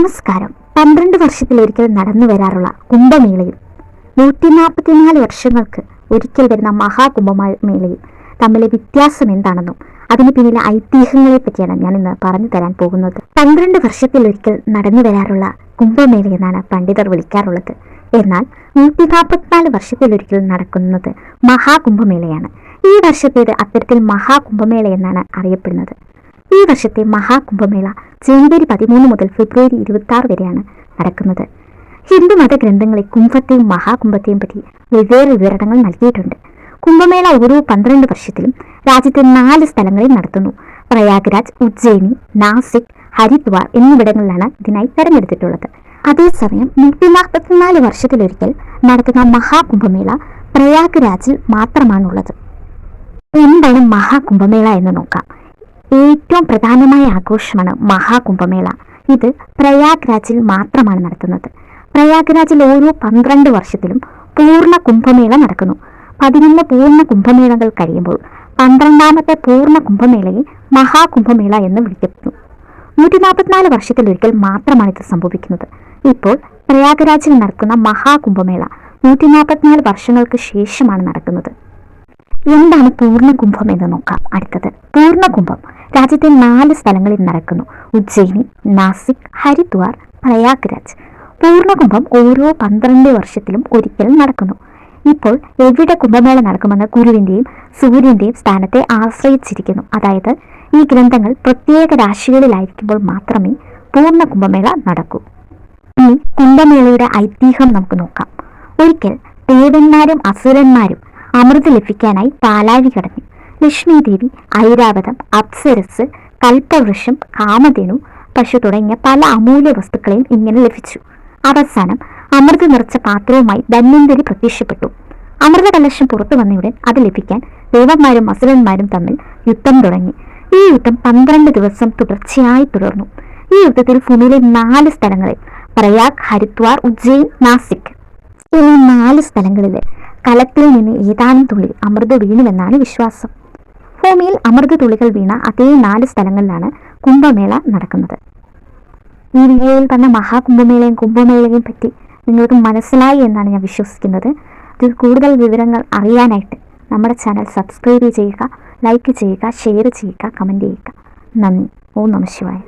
നമസ്കാരം. പന്ത്രണ്ട് വർഷത്തിലൊരിക്കൽ നടന്നു വരാറുള്ള കുംഭമേളയും നൂറ്റി നാൽപ്പത്തിനാല് വർഷങ്ങൾക്ക് ഒരിക്കൽ വരുന്ന മഹാകുംഭമേളയും തമ്മിലെ വ്യത്യാസം എന്താണെന്നും അതിന് പിന്നിലെ ഐതിഹ്യങ്ങളെ പറ്റിയാണ് ഞാൻ ഇന്ന് പറഞ്ഞു തരാൻ പോകുന്നത്. പന്ത്രണ്ട് വർഷത്തിലൊരിക്കൽ നടന്നു വരാറുള്ള കുംഭമേള എന്നാണ് പണ്ഡിതർ വിളിക്കാറുള്ളത്. എന്നാൽ നൂറ്റി നാൽപ്പത്തിനാല് വർഷത്തിലൊരിക്കൽ നടക്കുന്നത് മഹാകുംഭമേളയാണ്. ഈ വർഷത്തേത് അത്തരത്തിൽ മഹാകുംഭമേള എന്നാണ് അറിയപ്പെടുന്നത്. ഈ വർഷത്തെ മഹാകുംഭമേള ജനുവരി പതിമൂന്ന് മുതൽ ഫെബ്രുവരി ഇരുപത്തി ആറ് വരെയാണ് നടക്കുന്നത്. ഹിന്ദു മത ഗ്രന്ഥങ്ങളെ കുംഭത്തെയും മഹാകുംഭത്തെയും പറ്റി വെവ്വേറെ വിവരണങ്ങൾ നൽകിയിട്ടുണ്ട്. കുംഭമേള ഓരോ പന്ത്രണ്ട് വർഷത്തിലും രാജ്യത്തെ നാല് സ്ഥലങ്ങളിൽ നടത്തുന്നു. പ്രയാഗ്രാജ് ഉജ്ജയിനി നാസിക് ഹരിദ്വാർ എന്നിവിടങ്ങളിലാണ് ഇതിനായി തെരഞ്ഞെടുത്തിട്ടുള്ളത്. അതേസമയം നൂറ്റി നാൽപ്പത്തിനാല് വർഷത്തിലൊരിക്കൽ നടത്തുന്ന മഹാകുംഭമേള പ്രയാഗ്രാജിൽ മാത്രമാണുള്ളത്. എന്താണ് മഹാകുംഭമേള എന്ന് നോക്കാം. ഏറ്റവും പ്രധാനമായ ആഘോഷമാണ് മഹാകുംഭമേള. ഇത് പ്രയാഗ് രാജിൽ മാത്രമാണ് നടത്തുന്നത്. പ്രയാഗ് രാജിൽ ഓരോ പന്ത്രണ്ട് വർഷത്തിലും പൂർണ കുംഭമേള നടക്കുന്നു. പതിനൊന്ന് പൂർണ കുംഭമേളകൾ കഴിയുമ്പോൾ പന്ത്രണ്ടാമത്തെ പൂർണ കുംഭമേളയെ മഹാകുംഭമേള എന്ന് വിളിക്കപ്പെടുന്നു നൂറ്റി നാൽപ്പത്തിനാല് വർഷത്തിലൊരിക്കൽ മാത്രമാണ് ഇത് സംഭവിക്കുന്നത്. ഇപ്പോൾ പ്രയാഗരാജിൽ നടക്കുന്ന മഹാകുംഭമേള നൂറ്റി നാൽപ്പത്തിനാല് വർഷങ്ങൾക്ക് ശേഷമാണ് നടക്കുന്നത്. എന്താണ് പൂർണ കുംഭം എന്ന് നോക്കാം. അടുത്തത് പൂർണകുംഭം രാജ്യത്തെ നാല് സ്ഥലങ്ങളിൽ നടക്കുന്നു. ഉജ്ജയിനി നാസിക് ഹരിദ്വാർ പ്രയാഗ്രാജ്. പൂർണകുംഭം ഓരോ പന്ത്രണ്ട് വർഷത്തിലും ഒരിക്കൽ നടക്കുന്നു. ഇപ്പോൾ എവിടെ കുംഭമേള നടക്കുമെന്ന് ഗുരുവിന്റെയും സൂര്യന്റെയും സ്ഥാനത്തെ ആശ്രയിച്ചിരിക്കുന്നു. അതായത് ഈ ഗ്രന്ഥങ്ങൾ പ്രത്യേക രാശികളിലായിരിക്കുമ്പോൾ മാത്രമേ പൂർണ കുംഭമേള നടക്കൂ. ഇനി കുംഭമേളയുടെ ഐതിഹ്യം നമുക്ക് നോക്കാം. ഒരിക്കൽ ദേവന്മാരും അസുരന്മാരും അമൃത് ലഭിക്കാനായി പാലാഴി കടന്നു. ലക്ഷ്മി ദേവി ഐരാവതം അപ്സരസ് കൽപ്പവൃക്ഷം കാമധേനു പശു തുടങ്ങിയ പല അമൂല്യ വസ്തുക്കളെയും ഇങ്ങനെ ലഭിച്ചു. അവസാനം അമൃത് നിറച്ച പാത്രവുമായി ധന്വന്തരി പ്രത്യക്ഷപ്പെട്ടു. അമൃത കലശം പുറത്തു വന്നയുടൻ അത് ലഭിക്കാൻ ദേവന്മാരും അസുരന്മാരും തമ്മിൽ യുദ്ധം തുടങ്ങി. ഈ യുദ്ധം പന്ത്രണ്ട് ദിവസം തുടർച്ചയായി തുടർന്നു. ഈ യുദ്ധത്തിൽ ഭൂമിയിലെ നാല് സ്ഥലങ്ങളിൽ പ്രയാഗ് ഹരിദ്വാർ ഉജ്ജയിൻ നാസിക്. ഈ നാല് സ്ഥലങ്ങളിൽ കലത്തിൽ നിന്ന് ഏതാനും തുള്ളി അമൃത് വീണുവെന്നാണ് വിശ്വാസം. ഭൂമിയിൽ അമൃത തുളികൾ വീണ അതേ നാല് സ്ഥലങ്ങളിലാണ് കുംഭമേള നടക്കുന്നത്. ഈ വീഡിയോയിൽ പറഞ്ഞ മഹാകുംഭമേളയും കുംഭമേളയും പറ്റി നിങ്ങൾക്ക് മനസ്സിലായി എന്നാണ് ഞാൻ വിശ്വസിക്കുന്നത്. ഇതിൽ കൂടുതൽ വിവരങ്ങൾ അറിയാനായിട്ട് നമ്മുടെ ചാനൽ സബ്സ്ക്രൈബ് ചെയ്യുക ലൈക്ക് ചെയ്യുക ഷെയർ ചെയ്യുക കമന്റ് ചെയ്യുക. നന്ദി. ഓം നമ ശിവായ.